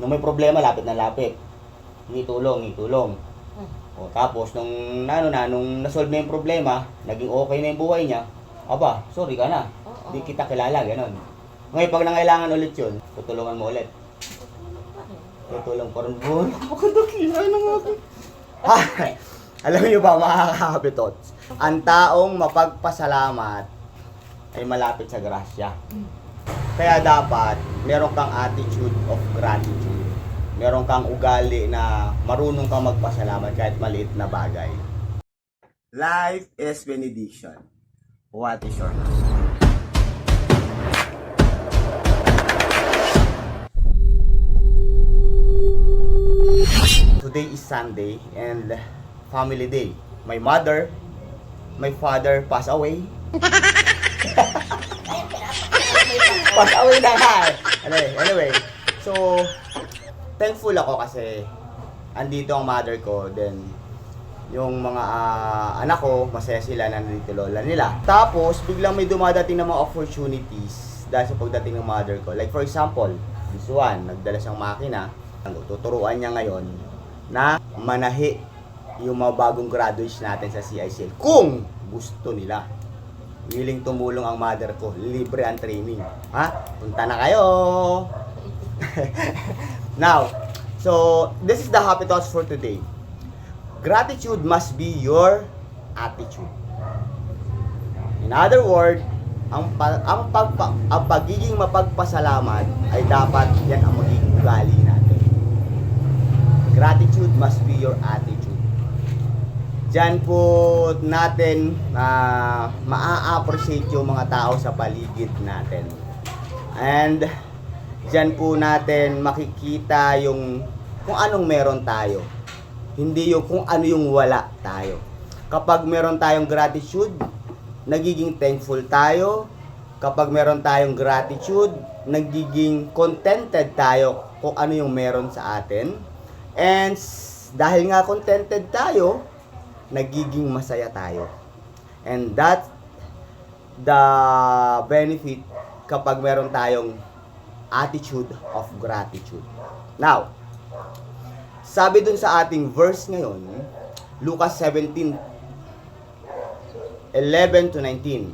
Nung may problema, lapit na lapit. Hingi tulong, hingi tulong. Hmm. O, tapos, nung, ano na, nung nasolve na yung problema, naging okay na yung buhay niya, aba, sorry ka na. Oo. Hindi kita kilala, gano'n. Ngayon, pag nangailangan ulit yun, tutulungan mo ulit. Tutulong pa rin buhay. Napakadakila ng akin. Ah, alam niyo ba, mga kakapitots, ang taong mapagpasalamat ay malapit sa grasya. Kaya dapat, meron kang attitude of gratitude. Meron kang ugali na marunong kang magpasalamat kahit maliit na bagay. Life is benediction. What is your Today is Sunday and family day. My mother, my father passed away. passed away na eh. Anyway, anyway, so thankful ako kasi andito ang mother ko then yung mga ah, anak ko, masaya sila na nandito lola nila. Tapos, biglang may dumadating ng mga opportunities dahil sa pagdating ng mother ko. Like for example, this one, nagdala siyang makina. Tuturuan niya ngayon na manahi yung mga bagong graduates natin sa CICL. Kung gusto nila. Willing tumulong ang mother ko. Libre ang training. Ha? Punta na kayo! Now, so, this is the happy thoughts for today. Gratitude must be your attitude. In other words, ang, pa, ang, pagpa, ang pagiging mapagpasalamat ay dapat yan ang magiging ugali natin. Gratitude must be your attitude. Diyan po natin uh, maa-appreciate yung mga tao sa paligid natin. And diyan po natin makikita yung kung anong meron tayo. Hindi yung kung ano yung wala tayo. Kapag meron tayong gratitude, nagiging thankful tayo. Kapag meron tayong gratitude, nagiging contented tayo kung ano yung meron sa atin. And dahil nga contented tayo, nagiging masaya tayo. And that's the benefit kapag meron tayong attitude of gratitude. Now, sabi dun sa ating verse ngayon, Lucas 17, 11 to 19.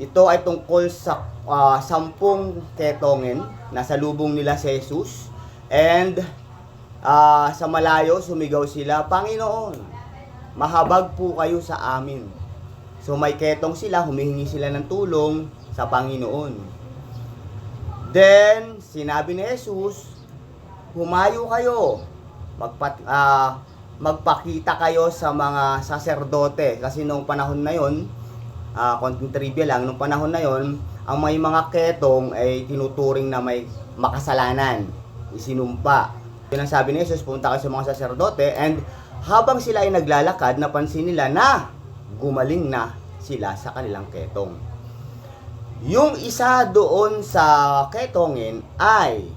Ito ay tungkol sa ah, sampung ketongin na salubong nila si Jesus. And ah, sa malayo, sumigaw sila, Panginoon, mahabag po kayo sa amin. So may ketong sila, humihingi sila ng tulong sa Panginoon. Then, sinabi ni Jesus, humayo kayo. Magpat, ah, magpakita kayo sa mga saserdote. Kasi nung panahon na yon, ah, konting trivia lang, nung panahon na yon, ang may mga ketong ay tinuturing na may makasalanan. Isinumpa. Yun ang sabi ni Jesus, punta kayo sa mga saserdote and habang sila ay naglalakad, napansin nila na gumaling na sila sa kanilang ketong. Yung isa doon sa ketongin ay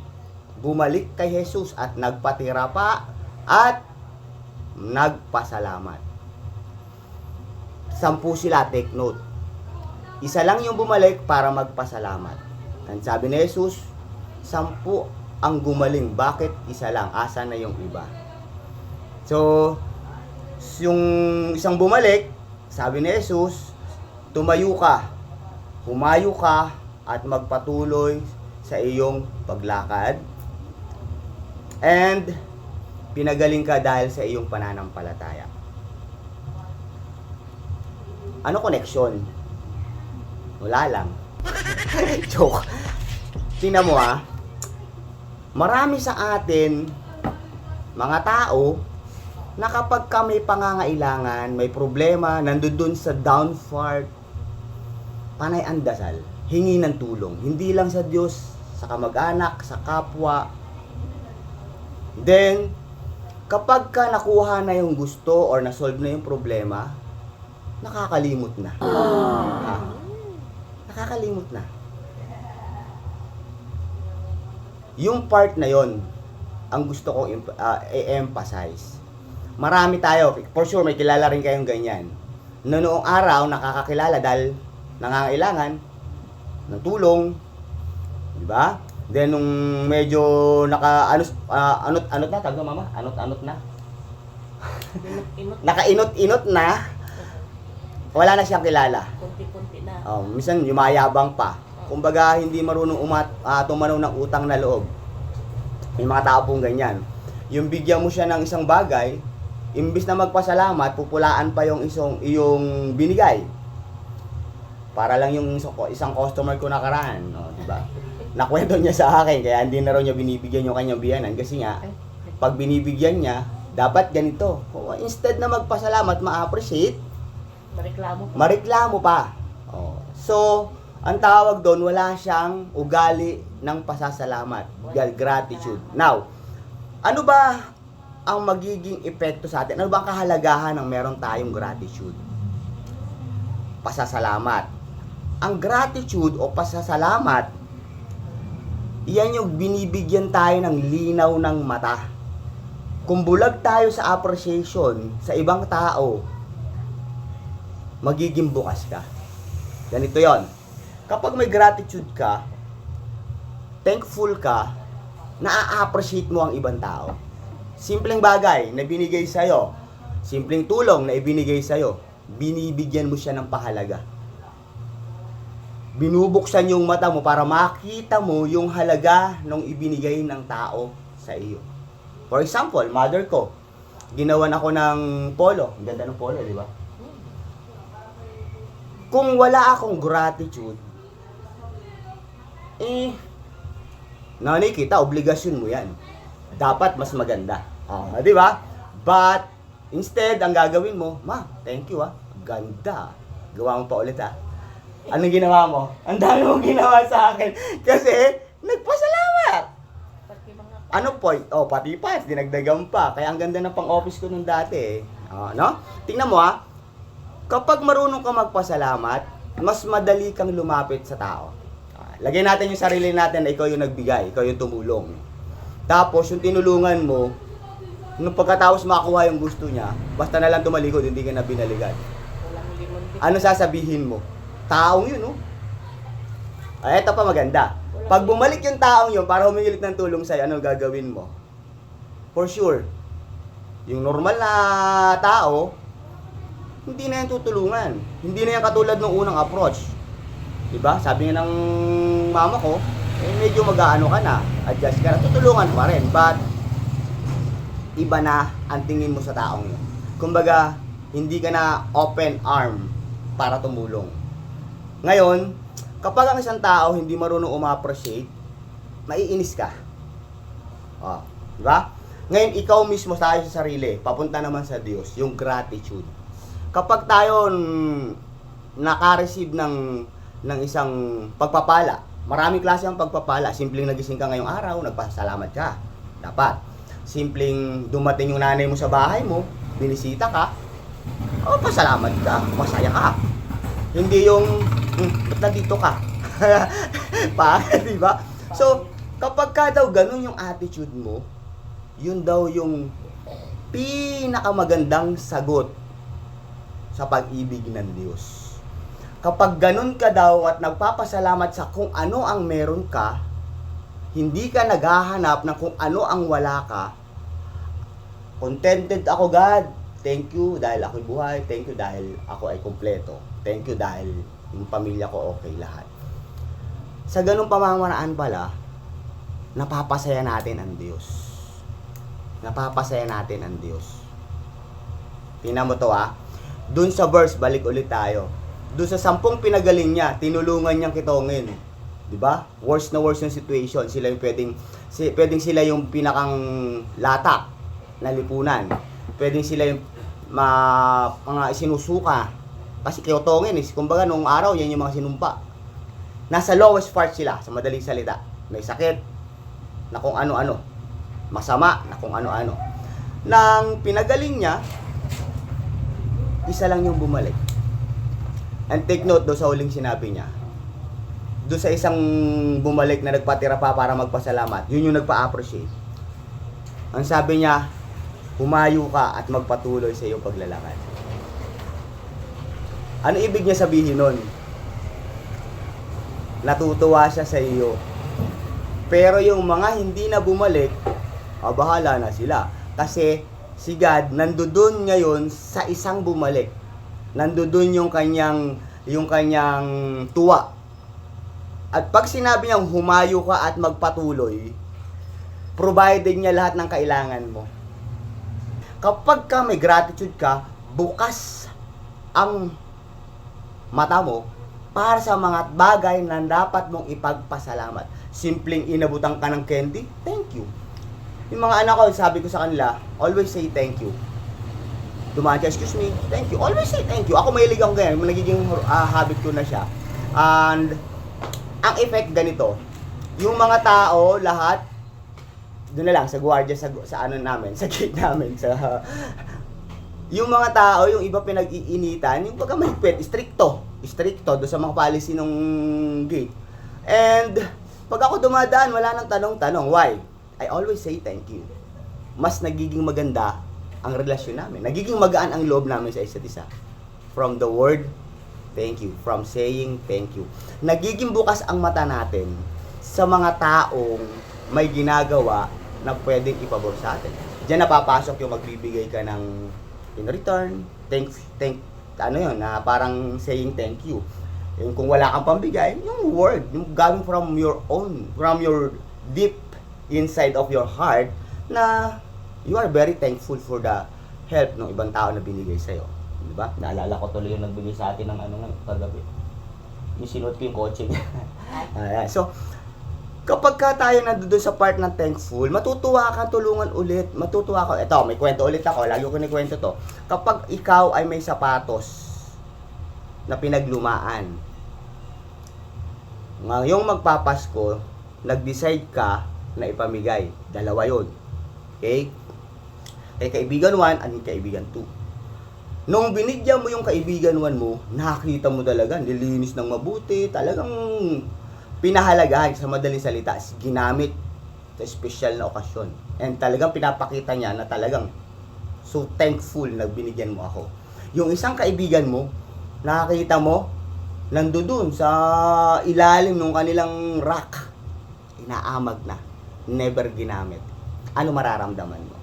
bumalik kay Jesus at nagpatira pa at nagpasalamat. Sampu sila, take note. Isa lang yung bumalik para magpasalamat. Ang sabi ni Jesus, sampu ang gumaling. Bakit isa lang? Asa na yung iba? So, yung isang bumalik, sabi ni Jesus, tumayo ka, humayo ka, at magpatuloy sa iyong paglakad. And, pinagaling ka dahil sa iyong pananampalataya. Ano connection? Wala lang. Joke. Tingnan mo ah. Marami sa atin, mga tao, na kapag ka may pangangailangan, may problema, nandun dun sa down part, panay ang dasal, hingi ng tulong. Hindi lang sa Diyos, sa kamag-anak, sa kapwa. Then, kapag ka nakuha na yung gusto or na-solve na yung problema, nakakalimot na. Ha? Nakakalimot na. Yung part na yon ang gusto kong imp- ah, i-emphasize. Marami tayo, for sure may kilala rin kayong ganyan. Na noong araw nakakakilala dahil nangangailangan ng tulong, di ba? Then nung medyo naka ano ah, anot anot na tawag mama? Anot anot na. Inot-inot, Nakainot-inot na. Wala na siyang kilala. kunti-kunti na. Oh, minsan yumayabang pa. Kumbaga hindi marunong umat uh, tumanaw ng utang na loob. May mga tao pong ganyan. Yung bigyan mo siya ng isang bagay, imbis na magpasalamat, pupulaan pa yung isang iyong binigay. Para lang yung isang, customer ko nakaraan, no, di ba? Nakwento niya sa akin kaya hindi na raw niya binibigyan yung kanyang biyanan kasi nga pag binibigyan niya, dapat ganito. Oh, Instead na magpasalamat, ma-appreciate, mareklamo pa. mareklamo pa. Oh. So, ang tawag doon, wala siyang ugali ng pasasalamat, gratitude. Now, ano ba ang magiging epekto sa atin? Ano ba ang kahalagahan ng meron tayong gratitude? Pasasalamat. Ang gratitude o pasasalamat, iyan yung binibigyan tayo ng linaw ng mata. Kung bulag tayo sa appreciation sa ibang tao, magiging bukas ka. Ganito yon. Kapag may gratitude ka, thankful ka, na-appreciate mo ang ibang tao. Simpleng bagay na binigay sa'yo, simpleng tulong na ibinigay sa'yo, binibigyan mo siya ng pahalaga. Binubuksan yung mata mo para makita mo yung halaga ng ibinigay ng tao sa iyo. For example, mother ko, ginawan ako ng polo. Ang ganda ng polo, di ba? kung wala akong gratitude, eh, nanay kita, obligasyon mo yan. Dapat mas maganda. Ah, di ba? But, instead, ang gagawin mo, ma, thank you ah. Ganda. Gawa mo pa ulit ah. Anong ginawa mo? Ang dami mong ginawa sa akin. Kasi, nagpasalamat. Ano point? Oh, pati pa, dinagdagan pa. Kaya ang ganda ng pang-office ko nung dati eh. Ah, no? Tingnan mo ah. Kapag marunong ka magpasalamat, mas madali kang lumapit sa tao. Ah, lagay natin yung sarili natin na ikaw yung nagbigay, ikaw yung tumulong. Tapos, yung tinulungan mo, nung pagkatapos makakuha yung gusto niya, basta na lang tumalikod, hindi ka na binaligan. Ano sasabihin mo? Taong yun, no? Ay, eto pa maganda. Pag bumalik yung taong yun para humingilit ng tulong sa'yo, ano gagawin mo? For sure, yung normal na tao, hindi na yan tutulungan. Hindi na yan katulad ng unang approach. Diba? Sabi nga ng mama ko, eh medyo mag-aano ka na, adjust ka na, tutulungan pa rin. But, iba na ang tingin mo sa taong yun. Kumbaga, hindi ka na open arm para tumulong. Ngayon, kapag ang isang tao hindi marunong uma-appreciate, maiinis ka. Oh, di ba? Ngayon, ikaw mismo tayo sa sarili, papunta naman sa Diyos, yung gratitude. Kapag tayo naka-receive ng, ng isang pagpapala, maraming klase ang pagpapala. Simpleng nagising ka ngayong araw, nagpasalamat ka. Dapat. Simpleng dumating yung nanay mo sa bahay mo, binisita ka, oh, pasalamat ka, masaya ka. Hindi yung, hmm, ba't nandito ka? pa, di ba? So, kapag ka daw ganun yung attitude mo, yun daw yung pinakamagandang sagot sa pag-ibig ng Diyos. Kapag ganun ka daw at nagpapasalamat sa kung ano ang meron ka, hindi ka naghahanap ng kung ano ang wala ka, contented ako God, thank you dahil ako'y buhay, thank you dahil ako ay kompleto, thank you dahil yung pamilya ko okay lahat. Sa ganung pamamaraan pala, napapasaya natin ang Diyos. Napapasaya natin ang Diyos. Tingnan mo to ah. Doon sa verse, balik ulit tayo. Doon sa sampung pinagaling niya, tinulungan niyang kitongin. 'Di ba? Worst na worst yung situation. Sila yung pwedeng, si, pwedeng sila yung pinakang latak na lipunan. Pwedeng sila yung ma, mga isinusuka. Kasi kitongin, is, kumbaga nung araw, yan yung mga sinumpa. Nasa lowest part sila, sa madaling salita. May sakit, na kung ano-ano. Masama, na kung ano-ano. Nang pinagaling niya, isa lang yung bumalik. And take note do sa huling sinabi niya. Do sa isang bumalik na nagpatira pa para magpasalamat, yun yung nagpa-appreciate. Ang sabi niya, humayo ka at magpatuloy sa iyong paglalakad. Ano ibig niya sabihin nun? Natutuwa siya sa iyo. Pero yung mga hindi na bumalik, ah, bahala na sila. Kasi si God nandoon ngayon sa isang bumalik. Nandoon yung kanyang yung kanyang tuwa. At pag sinabi niyang humayo ka at magpatuloy, provided niya lahat ng kailangan mo. Kapag ka may gratitude ka, bukas ang mata mo para sa mga bagay na dapat mong ipagpasalamat. Simpleng inabutan ka ng candy, thank you. Yung mga anak ko, sabi ko sa kanila, always say thank you. Dumaan ka, excuse me, thank you. Always say thank you. Ako mahilig akong ganyan, nagiging ah, habit ko na siya. And, ang effect ganito, yung mga tao, lahat, doon na lang, sa gwardiya, sa, sa ano namin, sa gate namin, sa yung mga tao, yung iba pinag-iinitan, yung pagka mahigpit, stricto. Stricto doon sa mga policy ng gate. And, pag ako dumadaan, wala nang tanong-tanong. Why? I always say thank you. Mas nagiging maganda ang relasyon namin. Nagiging magaan ang loob namin sa isa't isa. From the word, thank you. From saying thank you. Nagiging bukas ang mata natin sa mga taong may ginagawa na pwedeng ipabor sa atin. Diyan napapasok yung magbibigay ka ng in return, thank, thank, ano yun, na parang saying thank you. Yung kung wala kang pambigay, yung word, yung galing from your own, from your deep inside of your heart, na you are very thankful for the help ng ibang tao na binigay sa'yo. Di ba? Naalala ko tuloy yung nagbigay sa atin ng ano nga, kagabi. Yung sinuot ko yung kotse niya. Ayan. So, kapag ka tayo nandoon sa part ng thankful, matutuwa ka tulungan ulit. Matutuwa ka. Ito, may kwento ulit ako. Lagi ko kinikwento to. Kapag ikaw ay may sapatos na pinaglumaan, ngayong magpapasko, nag-decide ka na ipamigay. Dalawa yon Okay? Kay kaibigan 1 at kaibigan 2. Nung binigyan mo yung kaibigan 1 mo, nakita mo talaga, nilinis ng mabuti, talagang pinahalagahan sa madaling salita, ginamit sa special na okasyon. And talagang pinapakita niya na talagang so thankful na binigyan mo ako. Yung isang kaibigan mo, nakakita mo, nandoon sa ilalim ng kanilang rock, inaamag na, never ginamit. Ano mararamdaman mo?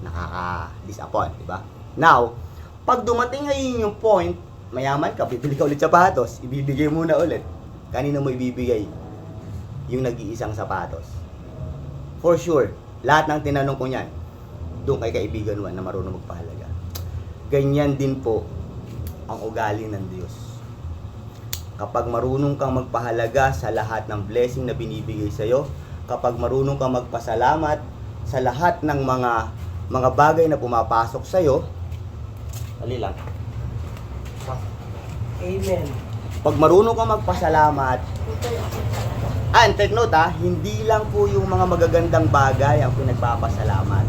Nakaka-disappoint, di ba? Now, pag dumating ngayon yung point, mayaman ka, bibili ka ulit sapatos, ibibigay mo na ulit. Kanino mo ibibigay? Yung nag-iisang sapatos. For sure, lahat ng tinanong ko niyan, doon kay kaibigan mo na marunong magpahalaga. Ganyan din po ang ugali ng Diyos. Kapag marunong kang magpahalaga sa lahat ng blessing na binibigay sa'yo, kapag marunong kang magpasalamat sa lahat ng mga mga bagay na pumapasok sa'yo, dali lang. Amen. Pag marunong kang magpasalamat, ah, and take note ah, hindi lang po yung mga magagandang bagay ang pinagpapasalamat.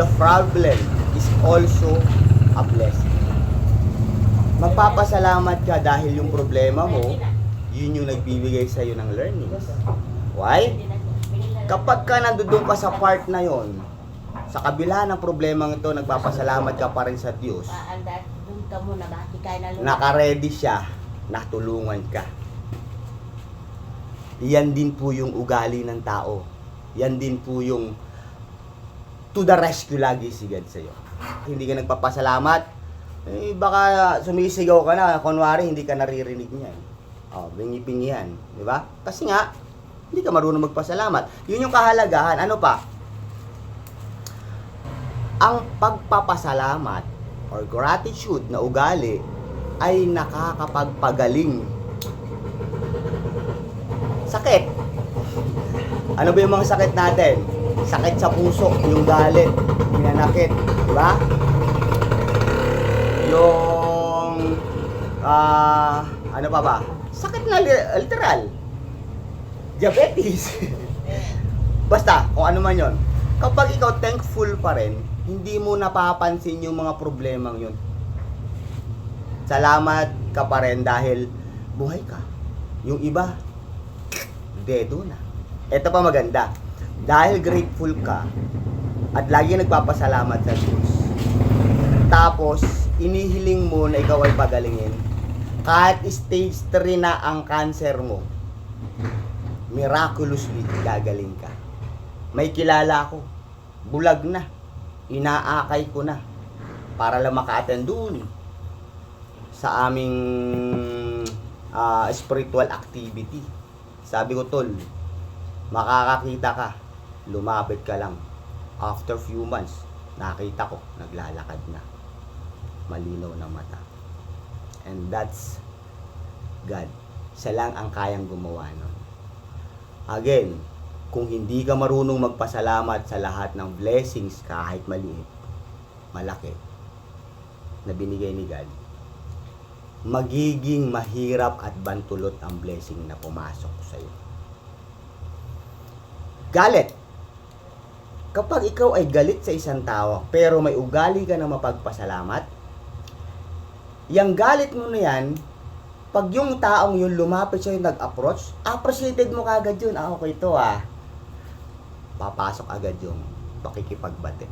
The problem is also a blessing. Magpapasalamat ka dahil yung problema mo, yun yung nagbibigay sa iyo ng learnings. Why? Kapag ka nandoon ka sa part na yon, sa kabila ng problemang ito, nagpapasalamat ka pa rin sa Diyos, Maanda, doon ka muna, makikay na lupa. nakaredy siya na tulungan ka. Yan din po yung ugali ng tao. Yan din po yung to the rescue lagi si God sa'yo. Hindi ka nagpapasalamat, eh baka sumisigaw ka na, kunwari hindi ka naririnig niyan. Oh, bingi-bingi yan, di ba? Kasi nga, hindi ka marunong magpasalamat. Yun yung kahalagahan. Ano pa? Ang pagpapasalamat or gratitude na ugali ay nakakapagpagaling. Sakit. Ano ba yung mga sakit natin? Sakit sa puso, yung galit, pinanakit, di ba? Yung ah ano pa ba? Sakit na li- literal. Diabetes. Basta, kung ano man yon. Kapag ikaw thankful pa rin, hindi mo napapansin yung mga problemang yun. Salamat ka pa rin dahil buhay ka. Yung iba, dedo na. Ito pa maganda. Dahil grateful ka at lagi nagpapasalamat sa Diyos. Tapos, inihiling mo na ikaw ay pagalingin. Kahit stage 3 na ang cancer mo. miraculously gagaling ka. May kilala ako, bulag na, inaakay ko na, para lang maka-attend dun sa aming ah, spiritual activity. Sabi ko, tol, makakakita ka, lumapit ka lang. After few months, nakita ko, naglalakad na. Malinaw na mata. And that's God. Siya lang ang kayang gumawa nun. Again, kung hindi ka marunong magpasalamat sa lahat ng blessings kahit maliit, malaki, na binigay ni God, magiging mahirap at bantulot ang blessing na pumasok sa iyo. Galit. Kapag ikaw ay galit sa isang tao, pero may ugali ka na mapagpasalamat, yung galit mo na yan, pag yung taong yun lumapit sa'yo nag-approach, appreciated mo kagad yun. Ah, okay to ah. Papasok agad yung pakikipagbate.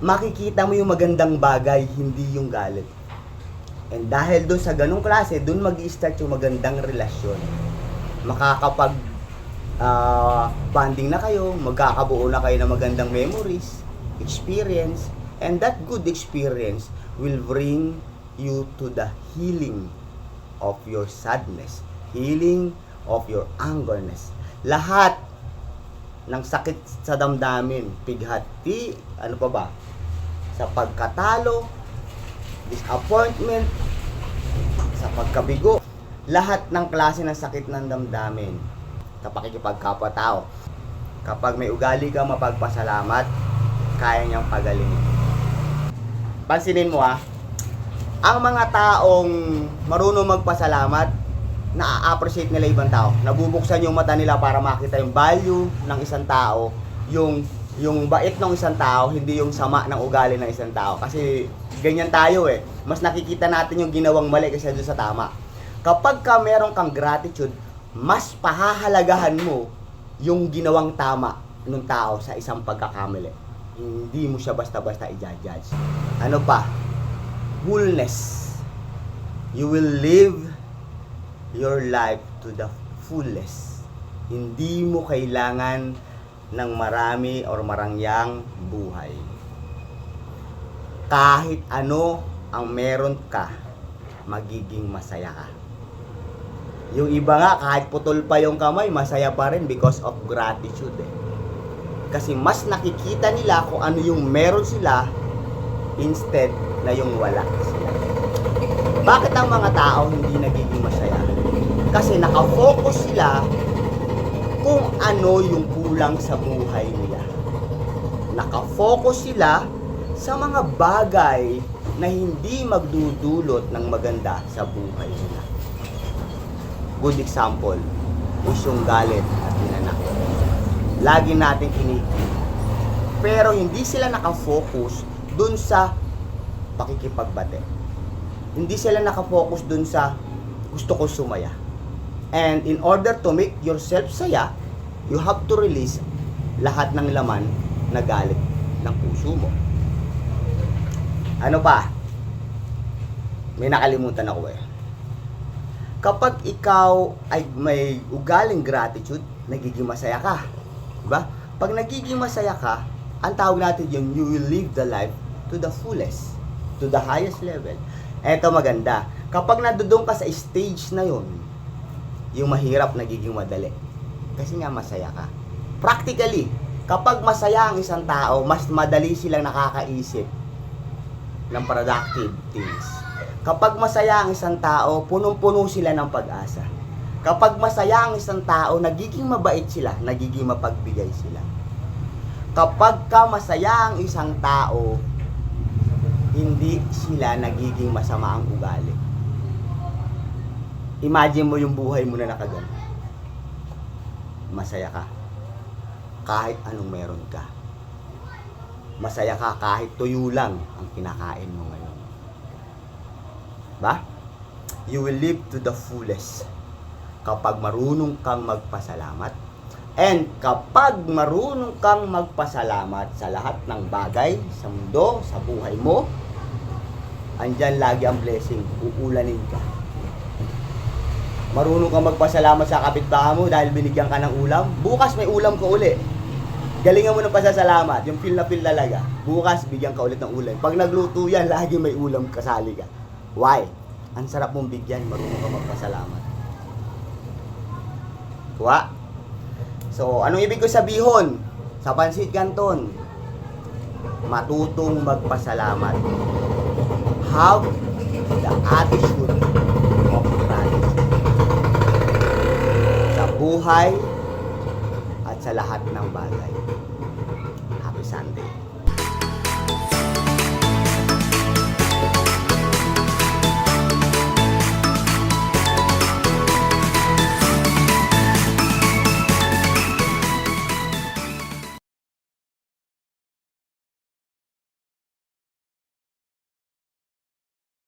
Makikita mo yung magandang bagay, hindi yung galit. And dahil doon sa ganung klase, doon mag start yung magandang relasyon. Makakapag ah, bonding na kayo, magkakabuo na kayo ng magandang memories, experience, and that good experience will bring you to the healing of your sadness, healing of your angerness. Lahat ng sakit sa damdamin, pighati, ano pa ba? Sa pagkatalo, disappointment, sa pagkabigo, lahat ng klase ng sakit ng damdamin sa pakikipagkapwa-tao. Kapag may ugali ka mapagpasalamat, kaya niyang pagalingin. Pansinin mo ha, ang mga taong marunong magpasalamat, na-appreciate nila ibang tao. Nabubuksan yung mata nila para makita yung value ng isang tao, yung yung bait ng isang tao, hindi yung sama ng ugali ng isang tao. Kasi ganyan tayo eh. Mas nakikita natin yung ginawang mali kaysa doon sa tama. Kapag ka meron kang gratitude, mas pahahalagahan mo yung ginawang tama ng tao sa isang pagkakamali. Hindi mo siya basta-basta i-judge. Ano pa? Fullness. You will live your life to the fullest. Hindi mo kailangan ng marami or marangyang buhay. Kahit ano ang meron ka, magiging masaya ka. Yung iba nga, kahit putol pa yung kamay, masaya pa rin because of gratitude eh. Kasi mas nakikita nila kung ano yung meron sila instead na yung wala sila. Bakit ang mga tao hindi nagiging masaya? Kasi nakafocus sila kung ano yung kulang sa buhay nila. Nakafocus sila sa mga bagay na hindi magdudulot ng maganda sa buhay nila. Good example is yung galit at hinanakit. Lagi natin kinikip. Pero hindi sila nakafocus dun sa pakikipagbate. Hindi sila nakafocus dun sa gusto ko sumaya. And in order to make yourself saya, you have to release lahat ng laman na galit ng puso mo. Ano pa? May nakalimutan ako eh. Kapag ikaw ay may ugaling gratitude, nagiging masaya ka. Diba? Pag nagiging masaya ka, ang tawag natin yung you will live the life to the fullest, to the highest level. Eto maganda. Kapag nandoon ka sa stage na yon, yung mahirap nagiging madali. Kasi nga masaya ka. Practically, kapag masaya ang isang tao, mas madali silang nakakaisip ng productive things. Kapag masaya ang isang tao, punong-puno sila ng pag-asa. Kapag masaya ang isang tao, nagiging mabait sila, nagiging mapagbigay sila. Kapag ka masaya ang isang tao, hindi sila nagiging masama ang ugali. Imagine mo yung buhay mo na nakagan. Masaya ka. Kahit anong meron ka. Masaya ka kahit tuyo lang ang kinakain mo ngayon. Ba? You will live to the fullest kapag marunong kang magpasalamat. And kapag marunong kang magpasalamat sa lahat ng bagay sa mundo, sa buhay mo, andyan lagi ang blessing, uulanin ka. Marunong ka magpasalamat sa kapitbahay mo dahil binigyan ka ng ulam. Bukas may ulam ka uli. Galingan mo ng pasasalamat. Yung feel na feel talaga. Bukas, bigyan ka ulit ng ulam. Pag nagluto yan, lagi may ulam kasali ka. Why? Ang sarap mong bigyan, marunong ka magpasalamat. Kuha? So, anong ibig ko sabihon? Sa Pansit Canton, matutong magpasalamat. Have the attitude of gratitude. Sa buhay at sa lahat ng bagay.